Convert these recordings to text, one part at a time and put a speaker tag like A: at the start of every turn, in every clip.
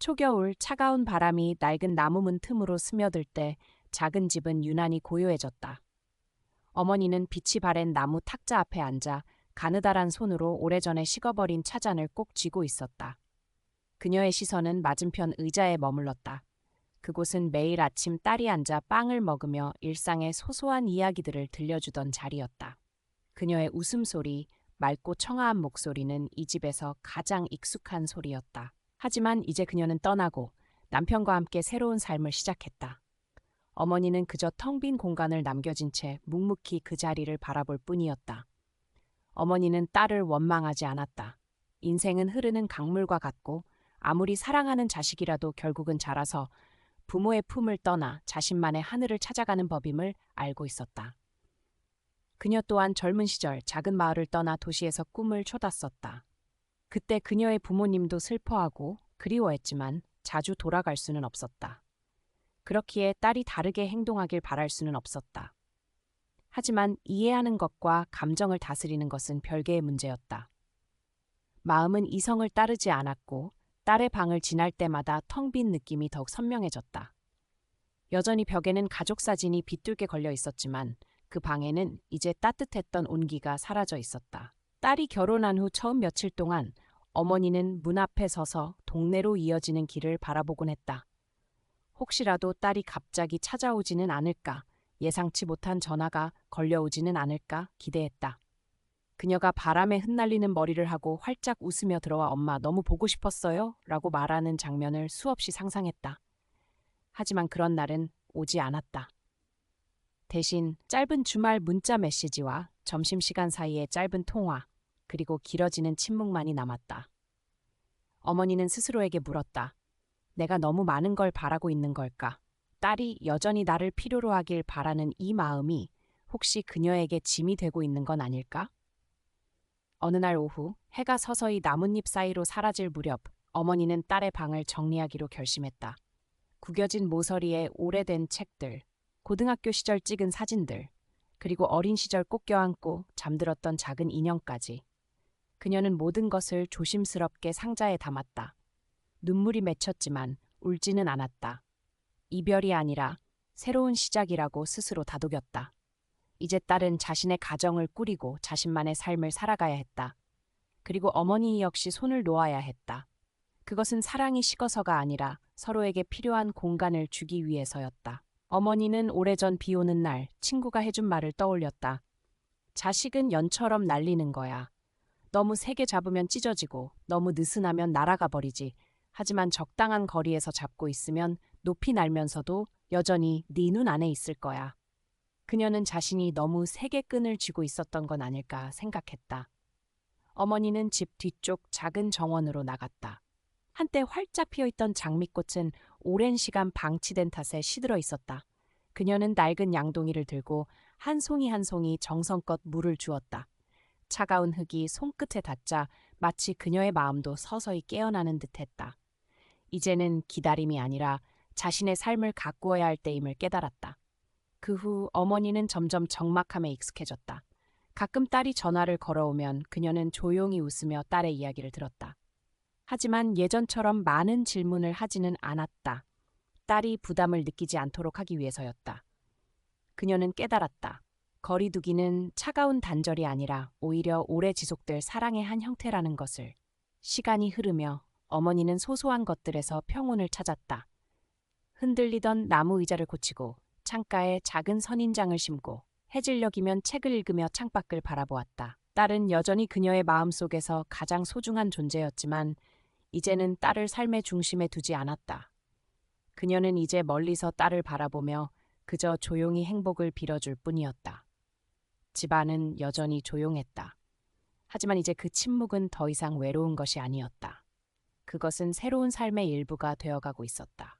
A: 초겨울 차가운 바람이 낡은 나무문 틈으로 스며들 때 작은 집은 유난히 고요해졌다. 어머니는 빛이 바랜 나무 탁자 앞에 앉아 가느다란 손으로 오래전에 식어버린 차잔을 꼭 쥐고 있었다. 그녀의 시선은 맞은편 의자에 머물렀다. 그곳은 매일 아침 딸이 앉아 빵을 먹으며 일상의 소소한 이야기들을 들려주던 자리였다. 그녀의 웃음소리, 맑고 청아한 목소리는 이 집에서 가장 익숙한 소리였다. 하지만 이제 그녀는 떠나고 남편과 함께 새로운 삶을 시작했다. 어머니는 그저 텅 빈 공간을 남겨진 채 묵묵히 그 자리를 바라볼 뿐이었다. 어머니는 딸을 원망하지 않았다. 인생은 흐르는 강물과 같고 아무리 사랑하는 자식이라도 결국은 자라서 부모의 품을 떠나 자신만의 하늘을 찾아가는 법임을 알고 있었다. 그녀 또한 젊은 시절 작은 마을을 떠나 도시에서 꿈을 쫓았었다. 그때 그녀의 부모님도 슬퍼하고 그리워했지만 자주 돌아갈 수는 없었다. 그렇기에 딸이 다르게 행동하길 바랄 수는 없었다. 하지만 이해하는 것과 감정을 다스리는 것은 별개의 문제였다. 마음은 이성을 따르지 않았고 딸의 방을 지날 때마다 텅 빈 느낌이 더욱 선명해졌다. 여전히 벽에는 가족 사진이 빗뚤게 걸려 있었지만 그 방에는 이제 따뜻했던 온기가 사라져 있었다. 딸이 결혼한 후 처음 며칠 동안 어머니는 문 앞에 서서 동네로 이어지는 길을 바라보곤 했다. 혹시라도 딸이 갑자기 찾아오지는 않을까, 예상치 못한 전화가 걸려오지는 않을까 기대했다. 그녀가 바람에 흩날리는 머리를 하고 활짝 웃으며 들어와 엄마 너무 보고 싶었어요? 라고 말하는 장면을 수없이 상상했다. 하지만 그런 날은 오지 않았다. 대신 짧은 주말 문자 메시지와 점심시간 사이의 짧은 통화, 그리고 길어지는 침묵만이 남았다. 어머니는 스스로에게 물었다. 내가 너무 많은 걸 바라고 있는 걸까? 딸이 여전히 나를 필요로 하길 바라는 이 마음이 혹시 그녀에게 짐이 되고 있는 건 아닐까? 어느 날 오후 해가 서서히 나뭇잎 사이로 사라질 무렵 어머니는 딸의 방을 정리하기로 결심했다. 구겨진 모서리에 오래된 책들, 고등학교 시절 찍은 사진들, 그리고 어린 시절 꼭 껴안고 잠들었던 작은 인형까지. 그녀는 모든 것을 조심스럽게 상자에 담았다. 눈물이 맺혔지만 울지는 않았다. 이별이 아니라 새로운 시작이라고 스스로 다독였다. 이제 딸은 자신의 가정을 꾸리고 자신만의 삶을 살아가야 했다. 그리고 어머니 역시 손을 놓아야 했다. 그것은 사랑이 식어서가 아니라 서로에게 필요한 공간을 주기 위해서였다. 어머니는 오래전 비 오는 날 친구가 해준 말을 떠올렸다. 자식은 연처럼 날리는 거야. 너무 세게 잡으면 찢어지고 너무 느슨하면 날아가 버리지. 하지만 적당한 거리에서 잡고 있으면 높이 날면서도 여전히 네 눈 안에 있을 거야. 그녀는 자신이 너무 세게 끈을 쥐고 있었던 건 아닐까 생각했다. 어머니는 집 뒤쪽 작은 정원으로 나갔다. 한때 활짝 피어있던 장미꽃은 오랜 시간 방치된 탓에 시들어 있었다. 그녀는 낡은 양동이를 들고 한 송이 한 송이 정성껏 물을 주었다. 차가운 흙이 손끝에 닿자 마치 그녀의 마음도 서서히 깨어나는 듯했다. 이제는 기다림이 아니라 자신의 삶을 가꾸어야 할 때임을 깨달았다. 그 후 어머니는 점점 적막함에 익숙해졌다. 가끔 딸이 전화를 걸어오면 그녀는 조용히 웃으며 딸의 이야기를 들었다. 하지만 예전처럼 많은 질문을 하지는 않았다. 딸이 부담을 느끼지 않도록 하기 위해서였다. 그녀는 깨달았다. 거리두기는 차가운 단절이 아니라 오히려 오래 지속될 사랑의 한 형태라는 것을. 시간이 흐르며 어머니는 소소한 것들에서 평온을 찾았다. 흔들리던 나무 의자를 고치고 창가에 작은 선인장을 심고 해질녘이면 책을 읽으며 창밖을 바라보았다. 딸은 여전히 그녀의 마음속에서 가장 소중한 존재였지만 이제는 딸을 삶의 중심에 두지 않았다. 그녀는 이제 멀리서 딸을 바라보며 그저 조용히 행복을 빌어줄 뿐이었다. 집안은 여전히 조용했다. 하지만 이제 그 침묵은 더 이상 외로운 것이 아니었다. 그것은 새로운 삶의 일부가 되어가고 있었다.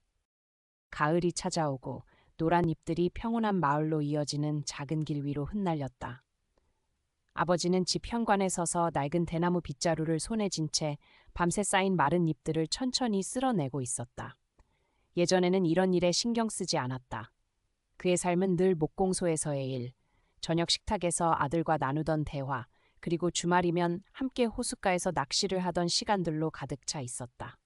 A: 가을이 찾아오고 노란 잎들이 평온한 마을로 이어지는 작은 길 위로 흩날렸다. 아버지는 집 현관에 서서 낡은 대나무 빗자루를 손에 쥔 채 밤새 쌓인 마른 잎들을 천천히 쓸어내고 있었다. 예전에는 이런 일에 신경 쓰지 않았다. 그의 삶은 늘 목공소에서의 일, 저녁 식탁에서 아들과 나누던 대화, 그리고 주말이면 함께 호숫가에서 낚시를 하던 시간들로 가득 차 있었다.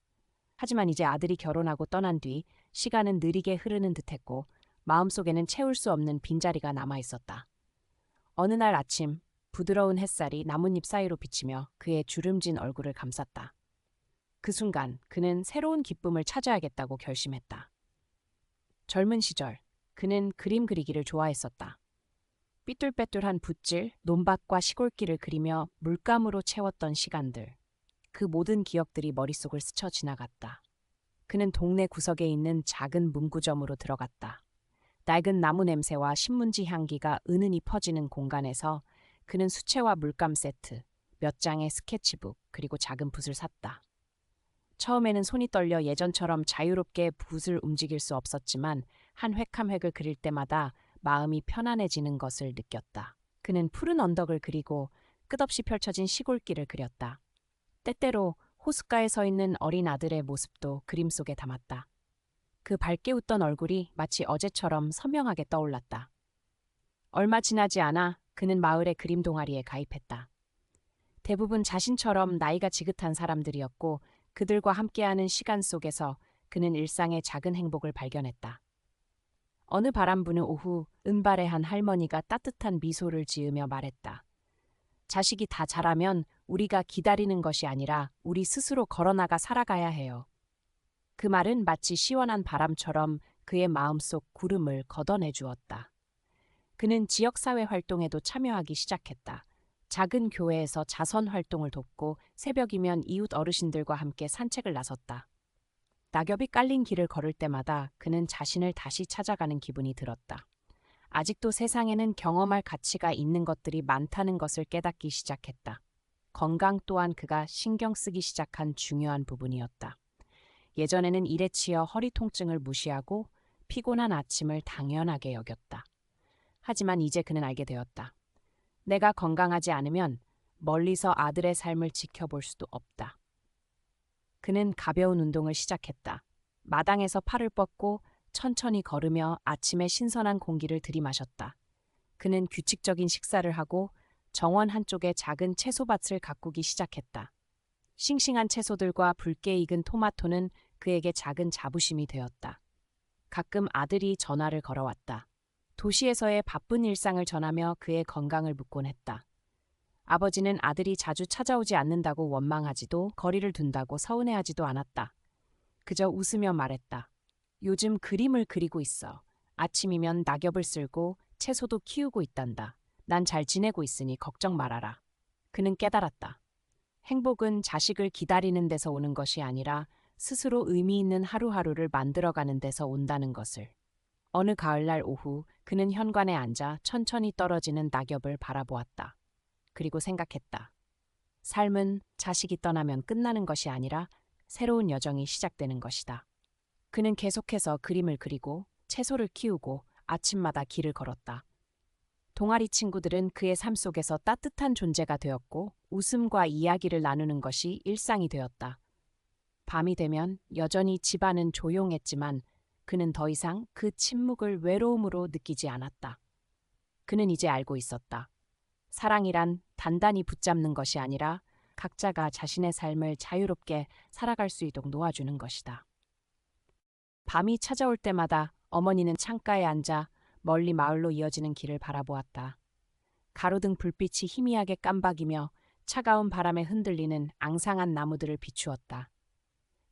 A: 하지만 이제 아들이 결혼하고 떠난 뒤 시간은 느리게 흐르는 듯했고 마음속에는 채울 수 없는 빈자리가 남아 있었다. 어느 날 아침 부드러운 햇살이 나뭇잎 사이로 비치며 그의 주름진 얼굴을 감쌌다. 그 순간 그는 새로운 기쁨을 찾아야겠다고 결심했다. 젊은 시절 그는 그림 그리기를 좋아했었다. 삐뚤빼뚤한 붓질, 논밭과 시골길을 그리며 물감으로 채웠던 시간들. 그 모든 기억들이 머릿속을 스쳐 지나갔다. 그는 동네 구석에 있는 작은 문구점으로 들어갔다. 낡은 나무 냄새와 신문지 향기가 은은히 퍼지는 공간에서 그는 수채화 물감 세트, 몇 장의 스케치북, 그리고 작은 붓을 샀다. 처음에는 손이 떨려 예전처럼 자유롭게 붓을 움직일 수 없었지만 한 획 한 획을 그릴 때마다 마음이 편안해지는 것을 느꼈다. 그는 푸른 언덕을 그리고 끝없이 펼쳐진 시골길을 그렸다. 때때로 호숫가에 서 있는 어린 아들의 모습도 그림 속에 담았다. 그 밝게 웃던 얼굴이 마치 어제처럼 선명하게 떠올랐다. 얼마 지나지 않아 그는 마을의 그림 동아리에 가입했다. 대부분 자신처럼 나이가 지긋한 사람들이었고 그들과 함께하는 시간 속에서 그는 일상의 작은 행복을 발견했다. 어느 바람 부는 오후 은발의 한 할머니가 따뜻한 미소를 지으며 말했다. 자식이 다 자라면 우리가 기다리는 것이 아니라 우리 스스로 걸어나가 살아가야 해요. 그 말은 마치 시원한 바람처럼 그의 마음속 구름을 걷어내 주었다. 그는 지역사회 활동에도 참여하기 시작했다. 작은 교회에서 자선 활동을 돕고 새벽이면 이웃 어르신들과 함께 산책을 나섰다. 낙엽이 깔린 길을 걸을 때마다 그는 자신을 다시 찾아가는 기분이 들었다. 아직도 세상에는 경험할 가치가 있는 것들이 많다는 것을 깨닫기 시작했다. 건강 또한 그가 신경 쓰기 시작한 중요한 부분이었다. 예전에는 일에 치여 허리 통증을 무시하고 피곤한 아침을 당연하게 여겼다. 하지만 이제 그는 알게 되었다. 내가 건강하지 않으면 멀리서 아들의 삶을 지켜볼 수도 없다. 그는 가벼운 운동을 시작했다. 마당에서 팔을 뻗고 천천히 걸으며 아침의 신선한 공기를 들이마셨다. 그는 규칙적인 식사를 하고 정원 한쪽에 작은 채소밭을 가꾸기 시작했다. 싱싱한 채소들과 붉게 익은 토마토는 그에게 작은 자부심이 되었다. 가끔 아들이 전화를 걸어왔다. 도시에서의 바쁜 일상을 전하며 그의 건강을 묻곤 했다. 아버지는 아들이 자주 찾아오지 않는다고 원망하지도 거리를 둔다고 서운해하지도 않았다. 그저 웃으며 말했다. 요즘 그림을 그리고 있어. 아침이면 낙엽을 쓸고 채소도 키우고 있단다. 난 잘 지내고 있으니 걱정 말아라. 그는 깨달았다. 행복은 자식을 기다리는 데서 오는 것이 아니라 스스로 의미 있는 하루하루를 만들어가는 데서 온다는 것을. 어느 가을날 오후 그는 현관에 앉아 천천히 떨어지는 낙엽을 바라보았다. 그리고 생각했다. 삶은 자식이 떠나면 끝나는 것이 아니라 새로운 여정이 시작되는 것이다. 그는 계속해서 그림을 그리고 채소를 키우고 아침마다 길을 걸었다. 동아리 친구들은 그의 삶 속에서 따뜻한 존재가 되었고 웃음과 이야기를 나누는 것이 일상이 되었다. 밤이 되면 여전히 집안은 조용했지만 그는 더 이상 그 침묵을 외로움으로 느끼지 않았다. 그는 이제 알고 있었다. 사랑이란 단단히 붙잡는 것이 아니라 각자가 자신의 삶을 자유롭게 살아갈 수 있도록 놓아주는 것이다. 밤이 찾아올 때마다 어머니는 창가에 앉아 멀리 마을로 이어지는 길을 바라보았다. 가로등 불빛이 희미하게 깜박이며 차가운 바람에 흔들리는 앙상한 나무들을 비추었다.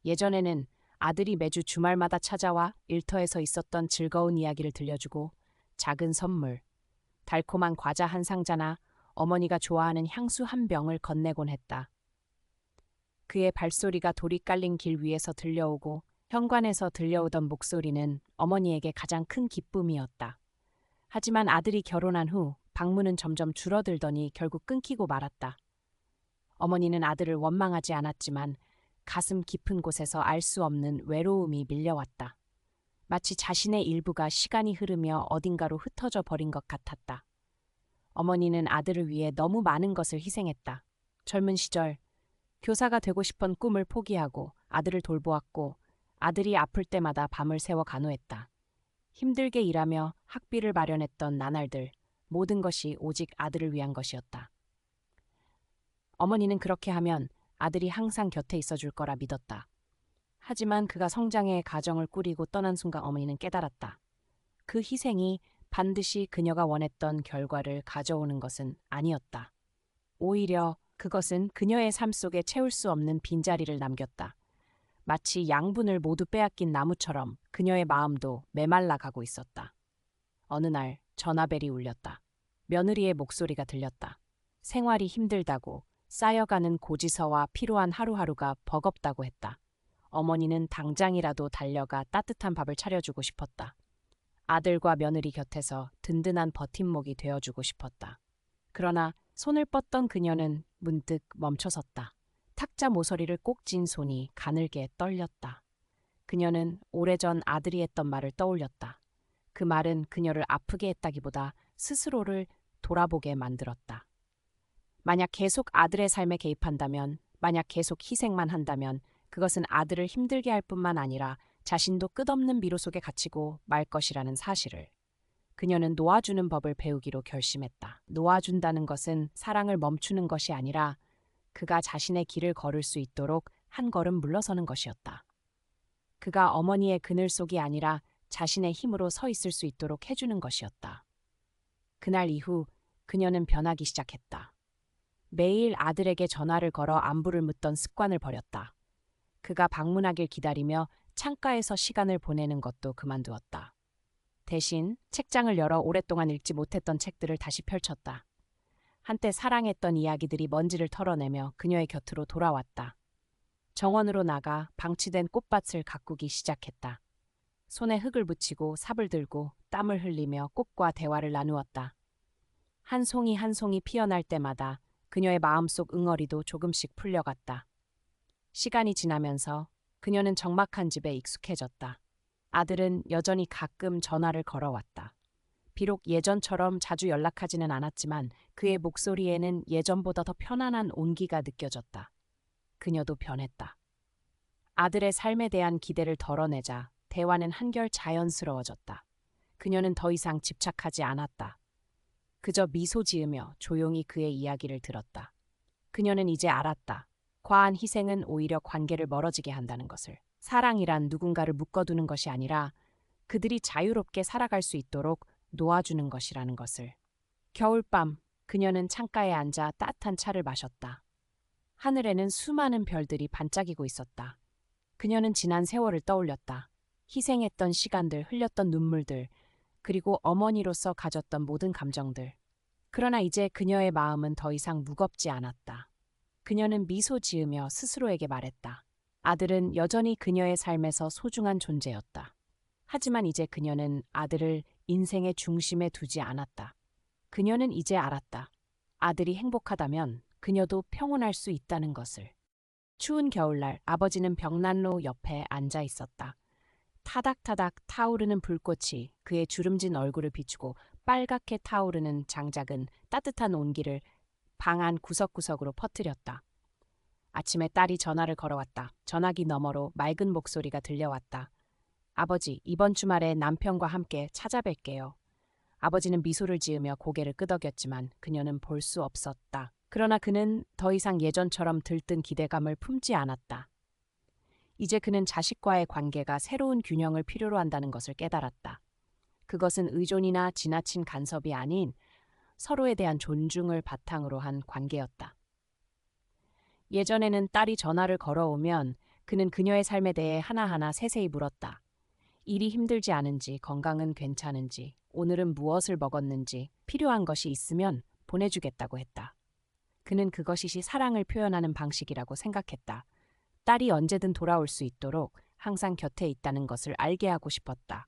A: 예전에는 아들이 매주 주말마다 찾아와 일터에서 있었던 즐거운 이야기를 들려주고 작은 선물, 달콤한 과자 한 상자나 어머니가 좋아하는 향수 한 병을 건네곤 했다. 그의 발소리가 돌이 깔린 길 위에서 들려오고 현관에서 들려오던 목소리는 어머니에게 가장 큰 기쁨이었다. 하지만 아들이 결혼한 후 방문은 점점 줄어들더니 결국 끊기고 말았다. 어머니는 아들을 원망하지 않았지만 가슴 깊은 곳에서 알 수 없는 외로움이 밀려왔다. 마치 자신의 일부가 시간이 흐르며 어딘가로 흩어져 버린 것 같았다. 어머니는 아들을 위해 너무 많은 것을 희생했다. 젊은 시절 교사가 되고 싶은 꿈을 포기하고 아들을 돌보았고 아들이 아플 때마다 밤을 새워 간호했다. 힘들게 일하며 학비를 마련했던 나날들, 모든 것이 오직 아들을 위한 것이었다. 어머니는 그렇게 하면 아들이 항상 곁에 있어 줄 거라 믿었다. 하지만 그가 성장해 가정을 꾸리고 떠난 순간 어머니는 깨달았다. 그 희생이 반드시 그녀가 원했던 결과를 가져오는 것은 아니었다. 오히려 그것은 그녀의 삶 속에 채울 수 없는 빈자리를 남겼다. 마치 양분을 모두 빼앗긴 나무처럼 그녀의 마음도 메말라 가고 있었다. 어느 날 전화벨이 울렸다. 며느리의 목소리가 들렸다. 생활이 힘들다고 쌓여가는 고지서와 필요한 하루하루가 버겁다고 했다. 어머니는 당장이라도 달려가 따뜻한 밥을 차려주고 싶었다. 아들과 며느리 곁에서 든든한 버팀목이 되어주고 싶었다. 그러나 손을 뻗던 그녀는 문득 멈춰섰다. 탁자 모서리를 꼭 쥔 손이 가늘게 떨렸다. 그녀는 오래전 아들이 했던 말을 떠올렸다. 그 말은 그녀를 아프게 했다기보다 스스로를 돌아보게 만들었다. 만약 계속 아들의 삶에 개입한다면, 만약 계속 희생만 한다면 그것은 아들을 힘들게 할 뿐만 아니라 자신도 끝없는 미로 속에 갇히고 말 것이라는 사실을. 그녀는 놓아주는 법을 배우기로 결심했다. 놓아준다는 것은 사랑을 멈추는 것이 아니라 그가 자신의 길을 걸을 수 있도록 한 걸음 물러서는 것이었다. 그가 어머니의 그늘 속이 아니라 자신의 힘으로 서 있을 수 있도록 해주는 것이었다. 그날 이후 그녀는 변하기 시작했다. 매일 아들에게 전화를 걸어 안부를 묻던 습관을 버렸다. 그가 방문하길 기다리며 창가에서 시간을 보내는 것도 그만두었다. 대신 책장을 열어 오랫동안 읽지 못했던 책들을 다시 펼쳤다. 한때 사랑했던 이야기들이 먼지를 털어내며 그녀의 곁으로 돌아왔다. 정원으로 나가 방치된 꽃밭을 가꾸기 시작했다. 손에 흙을 붙이고 삽을 들고 땀을 흘리며 꽃과 대화를 나누었다. 한 송이 한 송이 피어날 때마다 그녀의 마음속 응어리도 조금씩 풀려갔다. 시간이 지나면서 그녀는 적막한 집에 익숙해졌다. 아들은 여전히 가끔 전화를 걸어왔다. 비록 예전처럼 자주 연락하지는 않았지만 그의 목소리에는 예전보다 더 편안한 온기가 느껴졌다. 그녀도 변했다. 아들의 삶에 대한 기대를 덜어내자 대화는 한결 자연스러워졌다. 그녀는 더 이상 집착하지 않았다. 그저 미소 지으며 조용히 그의 이야기를 들었다. 그녀는 이제 알았다. 과한 희생은 오히려 관계를 멀어지게 한다는 것을. 사랑이란 누군가를 묶어두는 것이 아니라 그들이 자유롭게 살아갈 수 있도록 놓아주는 것이라는 것을. 겨울밤, 그녀는 창가에 앉아 따뜻한 차를 마셨다. 하늘에는 수많은 별들이 반짝이고 있었다. 그녀는 지난 세월을 떠올렸다. 희생했던 시간들, 흘렸던 눈물들, 그리고 어머니로서 가졌던 모든 감정들. 그러나 이제 그녀의 마음은 더 이상 무겁지 않았다. 그녀는 미소 지으며 스스로에게 말했다. 아들은 여전히 그녀의 삶에서 소중한 존재였다. 하지만 이제 그녀는 아들을 인생의 중심에 두지 않았다. 그녀는 이제 알았다. 아들이 행복하다면 그녀도 평온할 수 있다는 것을. 추운 겨울날 아버지는 벽난로 옆에 앉아 있었다. 타닥타닥 타오르는 불꽃이 그의 주름진 얼굴을 비추고 빨갛게 타오르는 장작은 따뜻한 온기를 방 안 구석구석으로 퍼뜨렸다. 아침에 딸이 전화를 걸어왔다. 전화기 너머로 맑은 목소리가 들려왔다. 아버지, 이번 주말에 남편과 함께 찾아뵐게요. 아버지는 미소를 지으며 고개를 끄덕였지만 그녀는 볼 수 없었다. 그러나 그는 더 이상 예전처럼 들뜬 기대감을 품지 않았다. 이제 그는 자식과의 관계가 새로운 균형을 필요로 한다는 것을 깨달았다. 그것은 의존이나 지나친 간섭이 아닌 서로에 대한 존중을 바탕으로 한 관계였다. 예전에는 딸이 전화를 걸어오면 그는 그녀의 삶에 대해 하나하나 세세히 물었다. 일이 힘들지 않은지, 건강은 괜찮은지, 오늘은 무엇을 먹었는지, 필요한 것이 있으면 보내주겠다고 했다. 그는 그것이 사랑을 표현하는 방식이라고 생각했다. 딸이 언제든 돌아올 수 있도록 항상 곁에 있다는 것을 알게 하고 싶었다.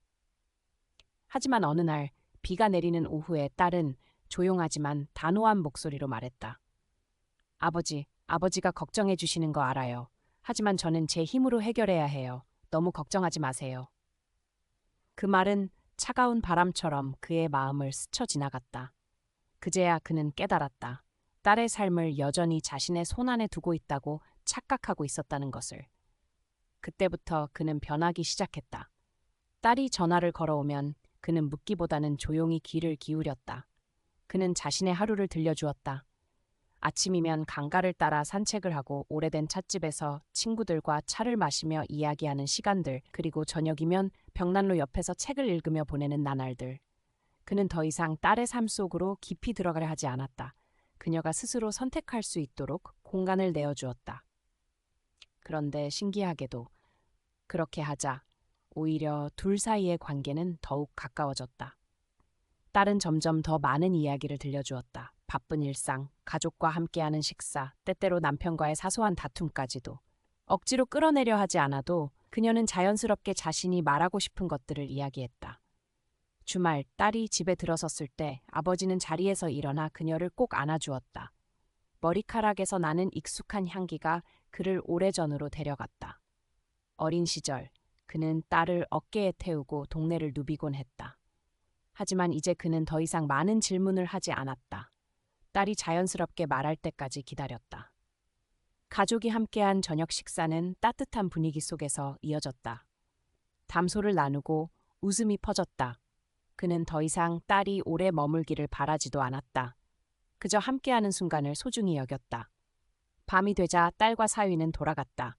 A: 하지만 어느 날 비가 내리는 오후에 딸은 조용하지만 단호한 목소리로 말했다. 아버지, 아버지가 걱정해 주시는 거 알아요. 하지만 저는 제 힘으로 해결해야 해요. 너무 걱정하지 마세요. 그 말은 차가운 바람처럼 그의 마음을 스쳐 지나갔다. 그제야 그는 깨달았다. 딸의 삶을 여전히 자신의 손안에 두고 있다고 착각하고 있었다는 것을. 그때부터 그는 변하기 시작했다. 딸이 전화를 걸어오면 그는 묻기보다는 조용히 귀를 기울였다. 그는 자신의 하루를 들려주었다. 아침이면 강가를 따라 산책을 하고 오래된 찻집에서 친구들과 차를 마시며 이야기하는 시간들, 그리고 저녁이면 벽난로 옆에서 책을 읽으며 보내는 나날들. 그는 더 이상 딸의 삶 속으로 깊이 들어가려 하지 않았다. 그녀가 스스로 선택할 수 있도록 공간을 내어주었다. 그런데 신기하게도 그렇게 하자 오히려 둘 사이의 관계는 더욱 가까워졌다. 딸은 점점 더 많은 이야기를 들려주었다. 바쁜 일상, 가족과 함께하는 식사, 때때로 남편과의 사소한 다툼까지도. 억지로 끌어내려 하지 않아도 그녀는 자연스럽게 자신이 말하고 싶은 것들을 이야기했다. 주말 딸이 집에 들어섰을 때 아버지는 자리에서 일어나 그녀를 꼭 안아주었다. 머리카락에서 나는 익숙한 향기가 그를 오래전으로 데려갔다. 어린 시절 그는 딸을 어깨에 태우고 동네를 누비곤 했다. 하지만 이제 그는 더 이상 많은 질문을 하지 않았다. 딸이 자연스럽게 말할 때까지 기다렸다. 가족이 함께한 저녁 식사는 따뜻한 분위기 속에서 이어졌다. 담소를 나누고 웃음이 퍼졌다. 그는 더 이상 딸이 오래 머물기를 바라지도 않았다. 그저 함께하는 순간을 소중히 여겼다. 밤이 되자 딸과 사위는 돌아갔다.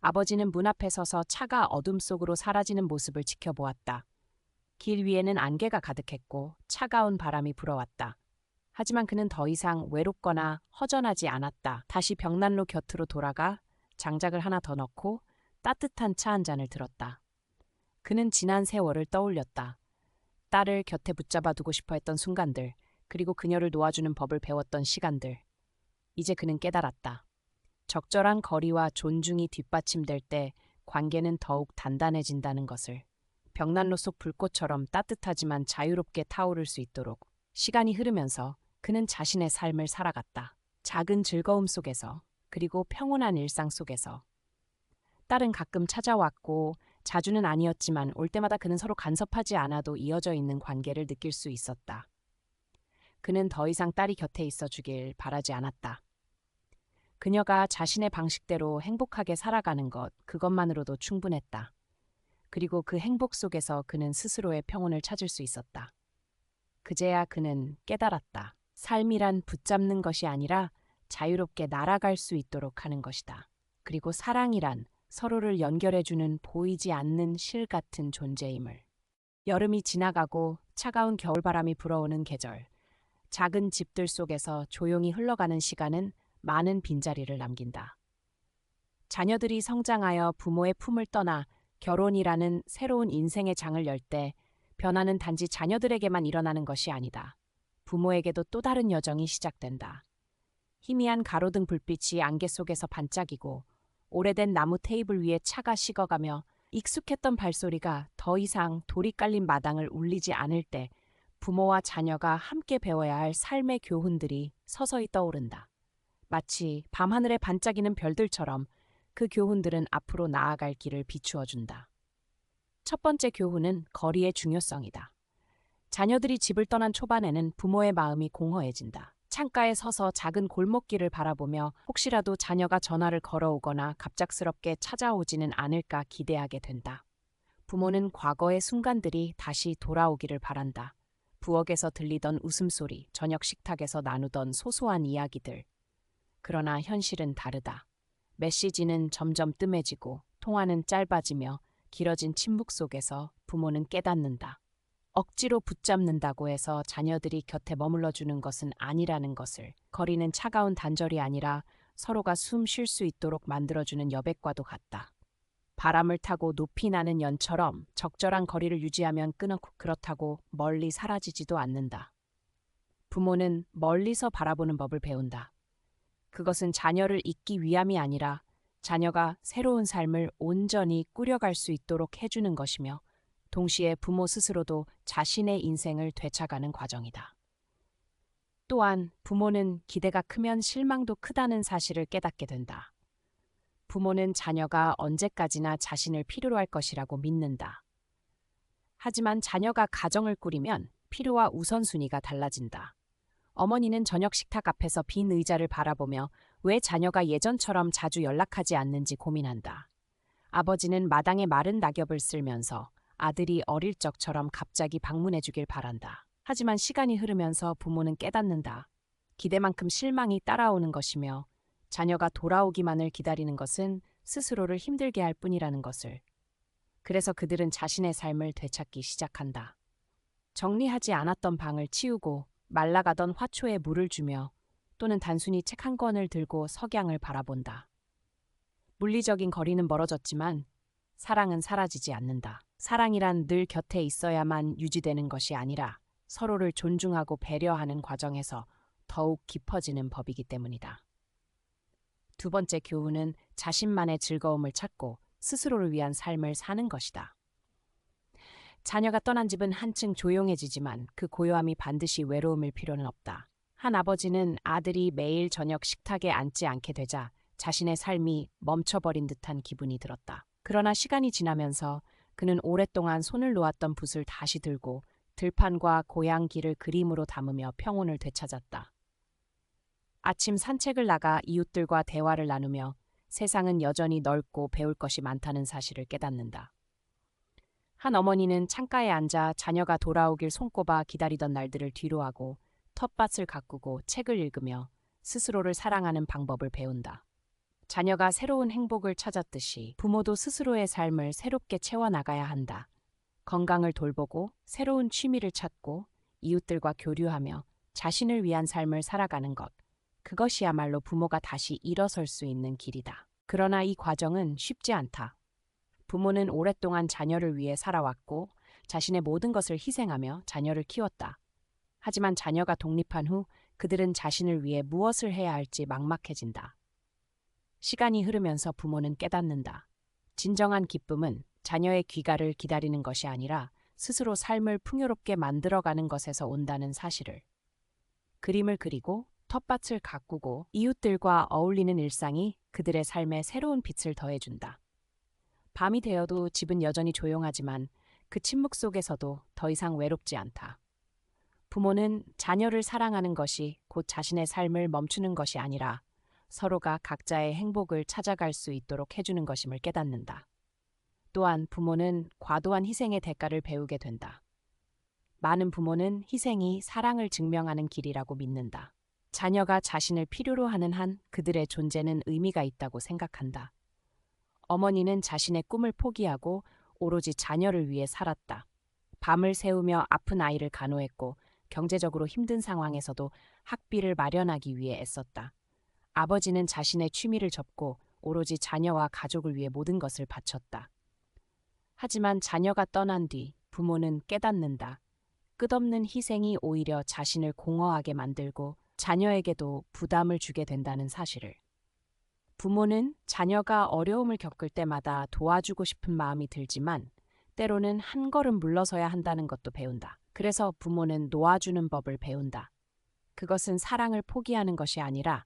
A: 아버지는 문 앞에 서서 차가 어둠 속으로 사라지는 모습을 지켜보았다. 길 위에는 안개가 가득했고 차가운 바람이 불어왔다. 하지만 그는 더 이상 외롭거나 허전하지 않았다. 다시 벽난로 곁으로 돌아가 장작을 하나 더 넣고 따뜻한 차 한 잔을 들었다. 그는 지난 세월을 떠올렸다. 딸을 곁에 붙잡아 두고 싶어 했던 순간들, 그리고 그녀를 놓아주는 법을 배웠던 시간들. 이제 그는 깨달았다. 적절한 거리와 존중이 뒷받침될 때 관계는 더욱 단단해진다는 것을. 벽난로 속 불꽃처럼 따뜻하지만 자유롭게 타오를 수 있도록 시간이 흐르면서 그는 자신의 삶을 살아갔다. 작은 즐거움 속에서 그리고 평온한 일상 속에서 딸은 가끔 찾아왔고 자주는 아니었지만 올 때마다 그는 서로 간섭하지 않아도 이어져 있는 관계를 느낄 수 있었다. 그는 더 이상 딸이 곁에 있어 주길 바라지 않았다. 그녀가 자신의 방식대로 행복하게 살아가는 것, 그것만으로도 충분했다. 그리고 그 행복 속에서 그는 스스로의 평온을 찾을 수 있었다. 그제야 그는 깨달았다. 삶이란 붙잡는 것이 아니라 자유롭게 날아갈 수 있도록 하는 것이다. 그리고 사랑이란 서로를 연결해주는 보이지 않는 실 같은 존재임을. 여름이 지나가고 차가운 겨울바람이 불어오는 계절. 작은 집들 속에서 조용히 흘러가는 시간은 많은 빈자리를 남긴다. 자녀들이 성장하여 부모의 품을 떠나 결혼이라는 새로운 인생의 장을 열 때 변화는 단지 자녀들에게만 일어나는 것이 아니다. 부모에게도 또 다른 여정이 시작된다. 희미한 가로등 불빛이 안개 속에서 반짝이고 오래된 나무 테이블 위에 차가 식어가며 익숙했던 발소리가 더 이상 돌이 깔린 마당을 울리지 않을 때 부모와 자녀가 함께 배워야 할 삶의 교훈들이 서서히 떠오른다. 마치 밤하늘에 반짝이는 별들처럼 그 교훈들은 앞으로 나아갈 길을 비추어 준다. 첫 번째 교훈은 거리의 중요성이다. 자녀들이 집을 떠난 초반에는 부모의 마음이 공허해진다. 창가에 서서 작은 골목길을 바라보며 혹시라도 자녀가 전화를 걸어오거나 갑작스럽게 찾아오지는 않을까 기대하게 된다. 부모는 과거의 순간들이 다시 돌아오기를 바란다. 부엌에서 들리던 웃음소리, 저녁 식탁에서 나누던 소소한 이야기들. 그러나 현실은 다르다. 메시지는 점점 뜸해지고 통화는 짧아지며 길어진 침묵 속에서 부모는 깨닫는다. 억지로 붙잡는다고 해서 자녀들이 곁에 머물러 주는 것은 아니라는 것을 거리는 차가운 단절이 아니라 서로가 숨 쉴 수 있도록 만들어주는 여백과도 같다. 바람을 타고 높이 나는 연처럼 적절한 거리를 유지하면 끊어고 그렇다고 멀리 사라지지도 않는다. 부모는 멀리서 바라보는 법을 배운다. 그것은 자녀를 잇기 위함이 아니라 자녀가 새로운 삶을 온전히 꾸려갈 수 있도록 해주는 것이며 동시에 부모 스스로도 자신의 인생을 되찾아가는 과정이다. 또한 부모는 기대가 크면 실망도 크다는 사실을 깨닫게 된다. 부모는 자녀가 언제까지나 자신을 필요로 할 것이라고 믿는다. 하지만 자녀가 가정을 꾸리면 필요와 우선순위가 달라진다. 어머니는 저녁 식탁 앞에서 빈 의자를 바라보며 왜 자녀가 예전처럼 자주 연락하지 않는지 고민한다. 아버지는 마당에 마른 낙엽을 쓸면서 아들이 어릴 적처럼 갑자기 방문해 주길 바란다. 하지만 시간이 흐르면서 부모는 깨닫는다. 기대만큼 실망이 따라오는 것이며 자녀가 돌아오기만을 기다리는 것은 스스로를 힘들게 할 뿐이라는 것을. 그래서 그들은 자신의 삶을 되찾기 시작한다. 정리하지 않았던 방을 치우고 말라가던 화초에 물을 주며 또는 단순히 책 한 권을 들고 석양을 바라본다. 물리적인 거리는 멀어졌지만 사랑은 사라지지 않는다. 사랑이란 늘 곁에 있어야만 유지되는 것이 아니라 서로를 존중하고 배려하는 과정에서 더욱 깊어지는 법이기 때문이다. 두 번째 교훈은 자신만의 즐거움을 찾고 스스로를 위한 삶을 사는 것이다. 자녀가 떠난 집은 한층 조용해지지만 그 고요함이 반드시 외로움일 필요는 없다. 한 아버지는 아들이 매일 저녁 식탁에 앉지 않게 되자 자신의 삶이 멈춰버린 듯한 기분이 들었다. 그러나 시간이 지나면서 그는 오랫동안 손을 놓았던 붓을 다시 들고 들판과 고향길을 그림으로 담으며 평온을 되찾았다. 아침 산책을 나가 이웃들과 대화를 나누며 세상은 여전히 넓고 배울 것이 많다는 사실을 깨닫는다. 한 어머니는 창가에 앉아 자녀가 돌아오길 손꼽아 기다리던 날들을 뒤로하고 텃밭을 가꾸고 책을 읽으며 스스로를 사랑하는 방법을 배운다. 자녀가 새로운 행복을 찾았듯이 부모도 스스로의 삶을 새롭게 채워나가야 한다. 건강을 돌보고 새로운 취미를 찾고 이웃들과 교류하며 자신을 위한 삶을 살아가는 것. 그것이야말로 부모가 다시 일어설 수 있는 길이다. 그러나 이 과정은 쉽지 않다. 부모는 오랫동안 자녀를 위해 살아왔고 자신의 모든 것을 희생하며 자녀를 키웠다. 하지만 자녀가 독립한 후 그들은 자신을 위해 무엇을 해야 할지 막막해진다. 시간이 흐르면서 부모는 깨닫는다. 진정한 기쁨은 자녀의 귀가를 기다리는 것이 아니라 스스로 삶을 풍요롭게 만들어가는 것에서 온다는 사실을. 그림을 그리고 텃밭을 가꾸고 이웃들과 어울리는 일상이 그들의 삶에 새로운 빛을 더해준다. 밤이 되어도 집은 여전히 조용하지만 그 침묵 속에서도 더 이상 외롭지 않다. 부모는 자녀를 사랑하는 것이 곧 자신의 삶을 멈추는 것이 아니라 서로가 각자의 행복을 찾아갈 수 있도록 해주는 것임을 깨닫는다. 또한 부모는 과도한 희생의 대가를 배우게 된다. 많은 부모는 희생이 사랑을 증명하는 길이라고 믿는다. 자녀가 자신을 필요로 하는 한 그들의 존재는 의미가 있다고 생각한다. 어머니는 자신의 꿈을 포기하고 오로지 자녀를 위해 살았다. 밤을 새우며 아픈 아이를 간호했고 경제적으로 힘든 상황에서도 학비를 마련하기 위해 애썼다. 아버지는 자신의 취미를 접고 오로지 자녀와 가족을 위해 모든 것을 바쳤다. 하지만 자녀가 떠난 뒤 부모는 깨닫는다. 끝없는 희생이 오히려 자신을 공허하게 만들고 자녀에게도 부담을 주게 된다는 사실을. 부모는 자녀가 어려움을 겪을 때마다 도와주고 싶은 마음이 들지만 때로는 한 걸음 물러서야 한다는 것도 배운다. 그래서 부모는 놓아주는 법을 배운다. 그것은 사랑을 포기하는 것이 아니라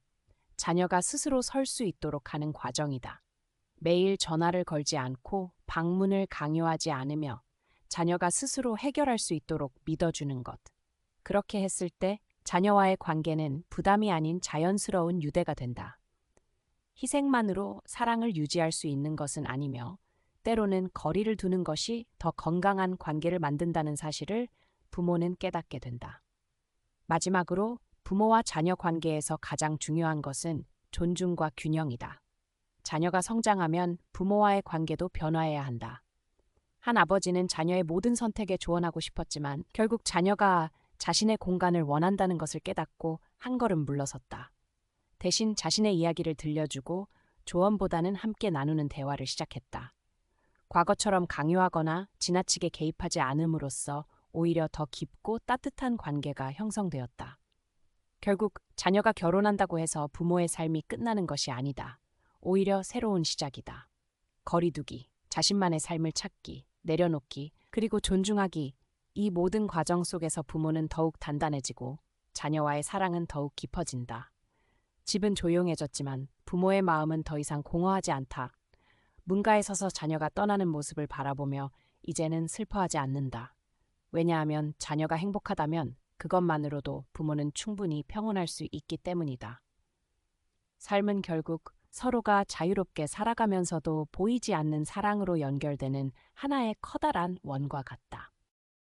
A: 자녀가 스스로 설 수 있도록 하는 과정이다. 매일 전화를 걸지 않고 방문을 강요하지 않으며 자녀가 스스로 해결할 수 있도록 믿어주는 것. 그렇게 했을 때 자녀와의 관계는 부담이 아닌 자연스러운 유대가 된다. 희생만으로 사랑을 유지할 수 있는 것은 아니며 때로는 거리를 두는 것이 더 건강한 관계를 만든다는 사실을 부모는 깨닫게 된다. 마지막으로 부모와 자녀 관계에서 가장 중요한 것은 존중과 균형이다. 자녀가 성장하면 부모와의 관계도 변화해야 한다. 한 아버지는 자녀의 모든 선택에 조언하고 싶었지만 결국 자녀가 자신의 공간을 원한다는 것을 깨닫고 한 걸음 물러섰다. 대신 자신의 이야기를 들려주고 조언보다는 함께 나누는 대화를 시작했다. 과거처럼 강요하거나 지나치게 개입하지 않음으로써 오히려 더 깊고 따뜻한 관계가 형성되었다. 결국 자녀가 결혼한다고 해서 부모의 삶이 끝나는 것이 아니다. 오히려 새로운 시작이다. 거리두기, 자신만의 삶을 찾기, 내려놓기, 그리고 존중하기. 이 모든 과정 속에서 부모는 더욱 단단해지고 자녀와의 사랑은 더욱 깊어진다. 집은 조용해졌지만 부모의 마음은 더 이상 공허하지 않다. 문가에 서서 자녀가 떠나는 모습을 바라보며 이제는 슬퍼하지 않는다. 왜냐하면 자녀가 행복하다면 그것만으로도 부모는 충분히 평온할 수 있기 때문이다. 삶은 결국 서로가 자유롭게 살아가면서도 보이지 않는 사랑으로 연결되는 하나의 커다란 원과 같다.